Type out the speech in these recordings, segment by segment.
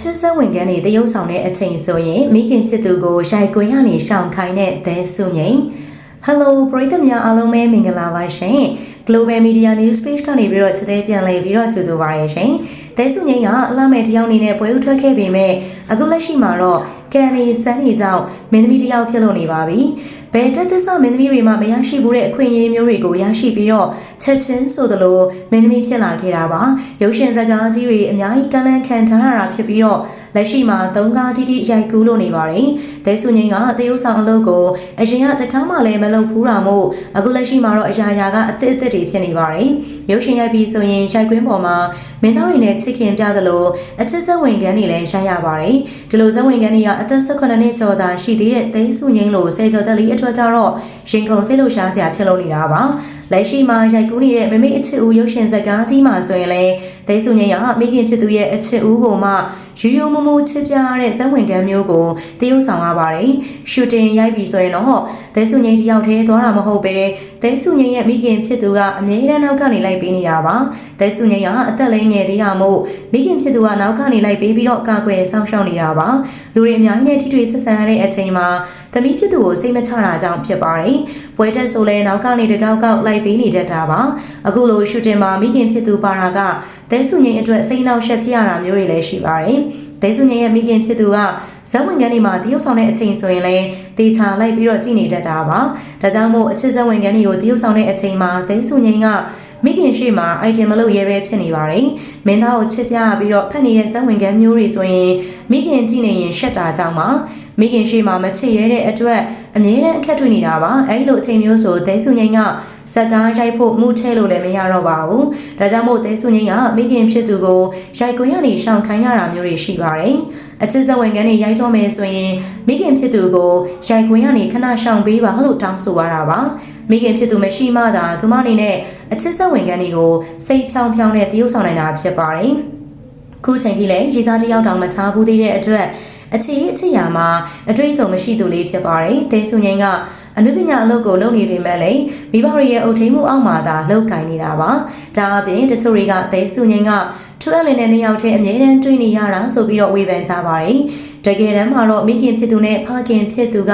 ချစ်ဆက်ဝင်ကန်းနေတရုပ်ဆောင်တဲ့အချိန်ဆိုရင်မိခင်ဖြစ်သူကိုရိုက်ကွင်းရနေရှောင်ခိုင်းတဲ့သဲဆုငိမ့် Hello ပရိသတ်များအားလုံးပဲမင်္ဂလာပါရှင် Global Media News Page ကနေပြီးတော့ချက်သေးပြန်လည်ပြီးတော့ကြိုဆိုပါရရှင်သဲဆုငိမ့်ကအလှမဲ့တယောက်အနေနဲ့ပွဲဥထွက်ခဲ့ပေမဲ့အခုလက်ရှိမှာတော့ ကန်နီစန်းနေကြောင့်မင်းသမီးတယောက်ဖြစ်လို့နေပါပြီဘယ်တက်သစ္စာမင်းသမီးတွေမှမရရှိဘူးတဲ့အခွင့်အရေးမျိုးတွေကိုရရှိပြီးတော့ချက်ချင်းဆိုသလိုမင်းသမီးဖြစ်လာခဲ့တာပါရုပ်ရှင်ဇာတ်ကားကြီးတွေအများကြီးကန့်လန့်ခံထားရတာဖြစ်ပြီးတော့လက်ရှိမှာသုံးကားတိတိရိုက်ကူးလို့နေပါတယ်ဒဲဆုငိမ့်ကသေယုပ်ဆောင်အလုပ်ကိုအရင်ကတခါမှလည်းမလုပ်ဘူးတာမို့အခုလက်ရှိမှာတော့အရာရာကအသစ်အသစ်တွေဖြစ်နေပါတယ်ရုပ်ရှင်ရိုက်ပြီးဆိုရင်ရိုက်ကွင်းပေါ်မှာ မင်းသားတွေနဲ့ချစ်ခင်ပြသလိုအချစ်ဆက်ဝင်ကန်းတွေလည်းရိုက်ရပါတယ်ဒီလိုဇက်ဝင်ကန်းတွေကအသက်18နှစ်ကျော်သာရှိသေးတဲ့ဒဲဆုငိမ့်လိုဆယ်ကျော်သက်လေးအထွတ်ကတော့ရင်ခုန်စိတ်လှုပ်ရှားစရာဖြစ်လို့နေတာပါလက်ရှိမှာရိုက်ကူးနေတဲ့မမေအချစ်ဦးရုပ်ရှင်ဇာတ်ကားကြီးမှာဆိုရင်လည်း ဒဲဆုငိမ့်ကမိခင်ဖြစ်သူရဲ့အချစ်ဦးကိုမှရိုးရိုးမမိုးချစ်ပြရတဲ့ဇက်ဝင်ကန်းမျိုးကိုတရုပ်ဆောင်ရပါတယ်ရှူတင်ရိုက်ပြီးဆိုရင်တော့ဒဲဆုငိမ့်တယောက်တည်းသွားတာမဟုတ်ပဲဒဲဆုငိမ့်ရဲ့မိခင်ဖြစ်သူကအမြဲတမ်းနောက်ကနေလိုက်ပေးနေတာပါဒဲဆုငိမ့်ကအသက်လည်းငယ်သေးတာမို့မိခင်ဖြစ်သူကနောက်ကနေလိုက်ပေးပြီးတော့ကာကွယ်ဆောင်ရှောက်နေတာပါလူတွေအများကြီးနဲ့ထိတွေ့ဆက်ဆံရတဲ့အချိန်မှာသမီးဖြစ်သူကိုစိတ်မချတာကြောင့်ဖြစ်ပါတယ်ပွဲတက်ဆိုလဲနောက်ကနေတကောက်ကောက်လိုက်ပေးနေတတ်တာပါအခုလိုရှူတင်မှာမိခင်ဖြစ်သူပါရာက ဒဲဆုငိမ့်အတွက်စိတ်နှောက်ယှက်ဖြစ်ရတာမျိုးတွေလည်းရှိပါတယ်ဒဲဆုငိမ့်ရဲ့မိခင်ဖြစ်သူကဇက်ဝင်ကန်းဒီမှာတရုပ်ဆောင်တဲ့အချိန်ဆိုရင်လည်းတေချာလိုက်ပြီးတော့ကြည်နေတတ်တာပါဒါကြောင့်မို့အချစ်ဇက်ဝင်ကန်းတွေကိုတရုပ်ဆောင်တဲ့အချိန်မှာဒဲဆုငိမ့်ကမိခင်ရှိမှာ item မလုပ်ရဲပဲဖြစ်နေပါတယ်။ မင်းသားကိုချစ်ပြပြီးတော့ဖက်နေတဲ့ဇက်ဝင်ကန်းမျိုးတွေဆိုရင်မိခင်ကြည့်နေရင်ရှက်တာကြောင့်ပါမိခင်ရှိမှာမချစ်ရဲတဲ့အတွက်အမြဲတမ်းအခက်တွေ့နေတာပါ။အဲဒီလိုအချိန်မျိုးဆိုဒဲဆုငိမ့်ကဇက်ကားရိုက်ဖို့မှုထဲလို့လည်းမရတော့ပါဘူး။ဒါကြောင့်မို့ဒဲဆုငိမ့်ကမိခင်ဖြစ်သူကိုရိုက်ကွင်းရနေရှောင်ခိုင်းရတာမျိုးတွေရှိပါတယ်။အချစ်ဇက်ဝင်ကန်းတွေရိုက်တော့မယ်ဆိုရင်မိခင်ဖြစ်သူကိုရိုက်ကွင်းရနေခဏရှောင်ပေးပါလို့တောင်းဆိုရတာပါ။မိခင်ဖြစ်သူမရှိမှသာသူမအနေနဲ့အချစ်ဆက်ဝင်ကန်းတွေကိုစိတ်ဖြောင်းဖြောင်းနဲ့တရုပ်ဆောင်နိုင်တာဖြစ်ပါတယ်။ခုချိန်ထိလည်းရည်စားတယောက်တောင်မထားဘူးသေးတဲ့အတွက်အခြေအချစ်ရာမှာအတွေ့အကြုံမရှိသူလေးဖြစ်ပါတယ်။ဒေဆုငိမ့်ကအနုပညာအလုပ်ကိုလုပ်နေပေမဲ့လည်းမိဘတွေရဲ့အုပ်ထိန်မှုအောက်မှာသာလုပ်ကင်နေတာပါ။ဒါအပြင်တချို့တွေကဒေဆုငိမ့်ကထွတ်အလင်းတဲ့နှစ်ယောက်တည်းအမြဲတမ်းတွေ့နေရတာဆိုပြီးတော့ဝေဖန်ကြပါတယ်။တကယ်တမ်းမှာတော့မိခင်ဖြစ်သူနဲ့ဖခင်ဖြစ်သူက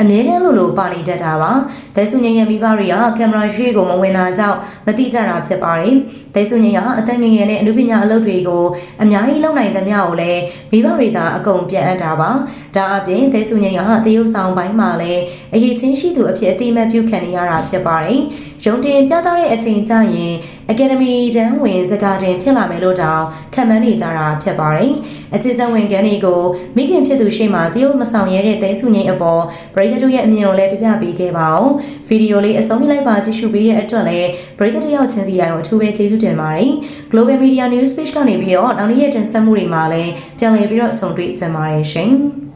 အမြဲတမ်းလို့လို့ပါနေတတ်တာပါ။ဒဲဆုငိမ့်ရဲ့မိဘတွေကကင်မရာရှေ့ကိုမဝင်တာကြောင့်မသိကြတာဖြစ်ပါတယ်။ဒဲဆုငိမ့်ကအသက်ငယ်ငယ်နဲ့အနုပညာအလုပ်တွေကိုအများကြီးလုပ်နိုင်သမျှကိုလည်းမိဘတွေသာအကုန်ပြန်အပ်တာပါ။ဒါအပြင်ဒဲဆုငိမ့်ကတရုပ်ဆောင်ပိုင်းမှာလည်းအရေးချင်းရှိသူအဖြစ်အသိအမှတ်ပြုခံနေရတာဖြစ်ပါတယ်။ ရုံတင်ပြသတဲ့အချိန်ကျရင်အကယ်ဒမီတန်းဝင်စကားတင်ဖြစ်လာမယ်လို့တောင်ခံမှန်းနေကြတာဖြစ်ပါတယ်။အခြေစံဝင်ကန်တွေကိုမိခင်ဖြစ်သူရှိမှတရုတ်မဆောင်ရဲတဲ့သဲဆုငိမ့်အပေါ်ပရိသတ်တို့ရဲ့အမြင်ကိုလည်းပြပြပေးခဲ့ပါအောင်။ဗီဒီယိုလေးအဆုံးလိုက်ပါကြည့်ရှုပေးတဲ့အတွက်လည်းပရိသတ်တယောက်ချင်းစီရိုင်းကိုအထူးပဲကျေးဇူးတင်ပါတယ်။ Global Media News Page ကနေပြီးတော့နောက်နေ့ရဲ့တင်ဆက်မှုတွေမှာလည်းပြန်လည်ပြီးတော့အဆုံးတွေ့ကြပါရရှင်။